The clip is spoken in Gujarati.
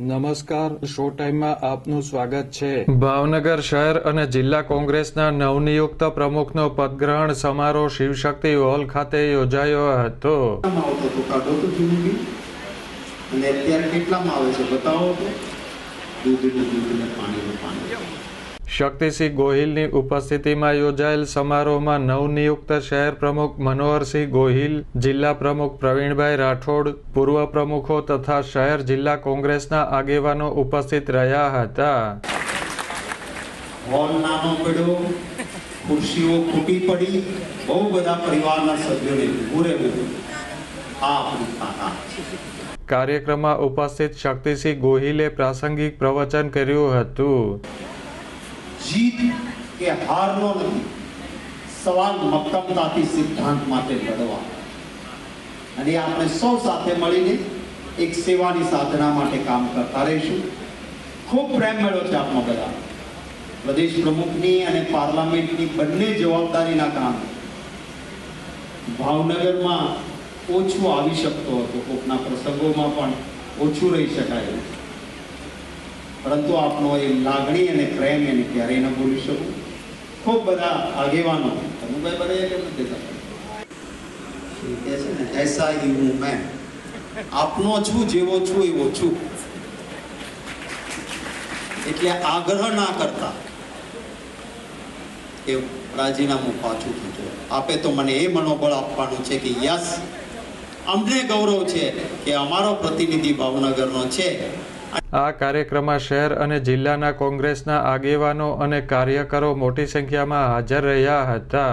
નમસ્કાર શો ટાઈમમાં આપનું સ્વાગત છે. ભાવનગર શહેર અને જિલ્લા કોંગ્રેસના નવનિયુક્ત પ્રમુખનો પદગ્રહણ સમારોહ શિવશક્તિ હોલ ખાતે યોજાયો હતો. અને અત્યારે કેટલામાં આવે છે? બતાવો દૂધનું દૂધ ને પાણી શક્તિસિંહ ગોહિલની ઉપસ્થિતિમાં યોજાયેલ સમારોહમાં નવનિયુક્ત શહેર પ્રમુખ મનોહરસિંહ ગોહિલ જિલ્લા પ્રમુખ પ્રવીણભાઈ રાઠોડ પૂર્વ પ્રમુખો તથા શહેર જિલ્લા કોંગ્રેસના આગેવાનો ઉપસ્થિત રહ્યા હતા. ખુરશીઓ ખૂટી પડી બહુ બધા પરિવારના સભ્યોને પૂરે આ કાર્યક્રમમાં ઉપસ્થિત શક્તિસિંહ ગોહિલે પ્રાસંગિક પ્રવચન કર્યું હતું. જીત કે હારનો નથી સવાલ મક્કમતાથી સિદ્ધાંત માટે લડવા. અને આપણે સૌ સાથે મળીને એક સેવાની સાધના માટે કામ કરતા રહીશું. ખૂબ પ્રેમ મળ્યો છે આપનો બધા. પ્રદેશ પ્રમુખની અને પાર્લામેન્ટની બંને જવાબદારીના કામ ભાવનગરમાં ઓછું આવી શકતો હતો કોકના પ્રસંગોમાં પણ ઓછું રહી શકાય એવું. પરંતુ આપનો એ લાગણી અને પ્રેમ એને ક્યારેય ન ભૂલી શકું. ખૂબ બધા આગેવાનો તનુભાઈ બને કેમ નથી છે ને? એસા હી હું મેં. આપનો છું, જેવો છું, એવો છું. એટલે આગ્રહ ના કરતા. એ રાજીનામું પાછું ખેંચો આપે તો મને એ મનોબળ આપવાનું છે કે, યસ, અમને ગૌરવ છે કે અમારો પ્રતિનિધિ ભાવનગરનો છે. આ કાર્યક્રમમાં શહેર અને જિલ્લાના કોંગ્રેસના આગેવાનો અને કાર્યકરો મોટી સંખ્યામાં હાજર રહ્યા હતા.